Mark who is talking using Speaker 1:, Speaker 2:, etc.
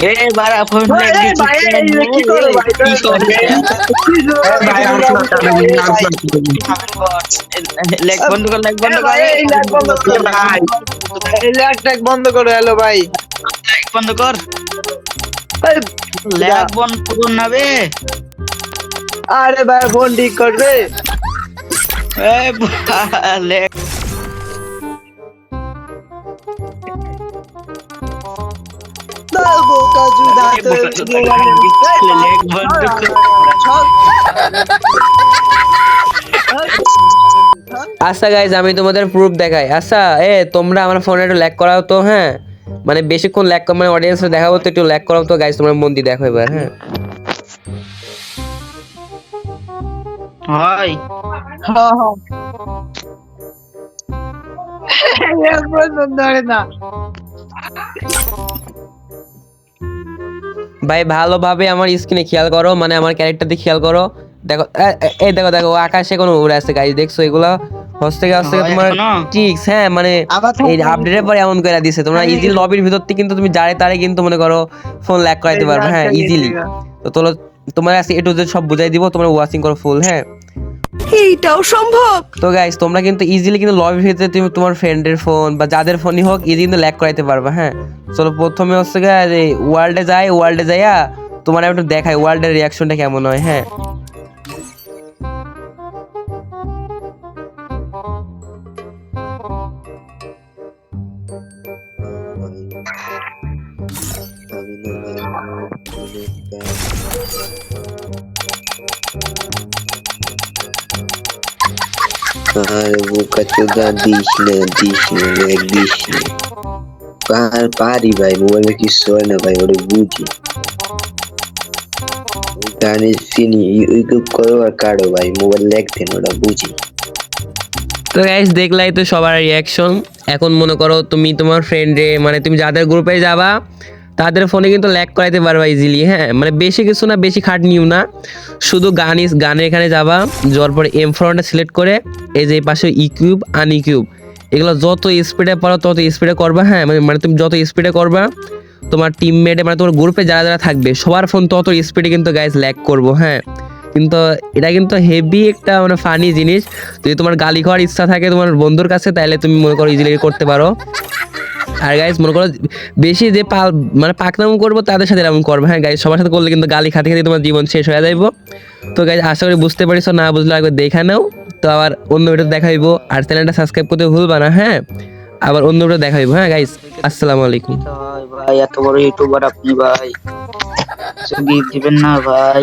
Speaker 1: এ বাড়া ফোন
Speaker 2: কি করো ভাই?
Speaker 1: লেগ বন্ধ কর? লেগ বন্ধ কর
Speaker 2: বন্ধ করো। ভাই। বন্ধ করো। হ্যালো ভাই।
Speaker 1: লেগ বন্ধ কর। লেগ বন্ধ করুন না বে।
Speaker 2: আরে ভাই ফোন ঠিক করবে?
Speaker 1: এ লেগ
Speaker 3: আচ্ছা গাইজ আমি তোমাদের প্রুফ দেখাই। আচ্ছা এ তোমরা আমার ফোনে একটু ল্যাক করাও তো হ্যাঁ? মানে বেশিক্ষণ ল্যাক মানে অডিয়েন্স দেখাবো তো একটু ল্যাক করাও তো গাইজ তোমরা মন দিয়ে দেখো এবার হ্যাঁ?
Speaker 1: হয়
Speaker 2: না।
Speaker 3: ভাই ভালোভাবে আমার স্ক্রিনে খেয়াল করো মানে আমার ক্যারেক্টার দিয়ে খেয়াল করো। দেখো এই দেখো দেখো আকাশে কোনো উড়ে আছে গাইজ দেখছ? এগুলো হচ্ছে
Speaker 1: হস্তে
Speaker 3: তোমার? ট্রিক্স হ্যাঁ মানে এই আপডেটের পরে এমন করে দিছে। তোমরা ইজি লবির ভিতর থেকে কিন্তু তুমি যারে তারে কিন্তু মনে করো ফোন ল্যাক করাইতে পারবে হ্যাঁ ইজিলি তো তোলো তোমার কাছে এটু যে সব বুঝাই দিব তোমরা ওয়াচিং করো ফুল হ্যাঁ?
Speaker 4: এইটাও সম্ভব।
Speaker 3: তো গাইস তোমরা কিন্তু ইজিলি কিন্তু লবির ভিতরে তুমি তোমার ফ্রেন্ডের ফোন বা যাদের ফোনই হোক ইজি কিন্তু ল্যাক করাইতে পারবে হ্যাঁ? চলো প্রথমে হচ্ছে যে ওয়ার্ল্ডে যাই ওয়ার্ল্ডে যাইয়া তোমার একটু দেখাই ওয়ার্ল্ডের রিয়াকশনটা কেমন হয় হ্যাঁ?
Speaker 5: আর, বোকা চোদা দিস না দিস না দিস না। পার ভাই, মোবাইলে কিছু হয় না, ভাই ওটা বুঝি। গানে চিনি ইউটিউব করো আর কারও ভাই, মোবাইল দেন ওটা বুঝি।
Speaker 3: তো গাইস দেখলাই তো সবার রিয়াকশন এখন মনে করো তুমি তোমার ফ্রেন্ডে মানে তুমি যাদের গ্রুপে যাবা তাদের ফোনে কিন্তু ল্যাক করাইতে পারবা ইজিলি হ্যাঁ? মানে বেশি কিছু না, বেশি খাট নিও না। শুধু গান ইস গানের এখানে যাবা, যাওয়ার পরে এম ফ্রন্টটা সিলেক্ট করে, এই যে পাশে ইকিউব আন ইকিউব এগুলো যত স্পিডে পারো, তত স্পিডে করবা হ্যাঁ? মানে মানে তুমি যত স্পিডে করবা, তোমার টিমমেটে মানে তোমার গ্রুপে যারা যারা থাকবে, সবার ফোন তত স্পিডে কিন্তু গাইজ ল্যাক করব হ্যাঁ? কিন্তু এটা কিন্তু হেভি একটা মানে ফানি জিনিস। যদি তোমার গালি খাওয়ার ইচ্ছা থাকে তোমার বন্ধুর কাছে, তাহলে তুমি মনে করো ইজিলি করতে পারো। আর গাইজ মনে করো বেশি যে পাল মানে পাকনাম করব তাদের সাথে এরকম করবে। হ্যাঁ গাইজ সবার সাথে করলে কিন্তু গালি খাতে খাতে তোমার জীবন শেষ হয়ে যাইবো। তো গাইজ আশা করি বুঝতে পারিস না বুঝলে একবার দেখা নাও। তো আবার অন্য ভিডিও দেখাইবো আর চ্যানেলটা সাবস্ক্রাইব করতে ভুলবা না হ্যাঁ? আবার অন্য ভিডিও দেখাইবো হ্যাঁ গাইজ আসসালামু আলাইকুম।
Speaker 1: ভাই, এত বড় ইউটিউবার আপনি ভাই। দিবেন না ভাই।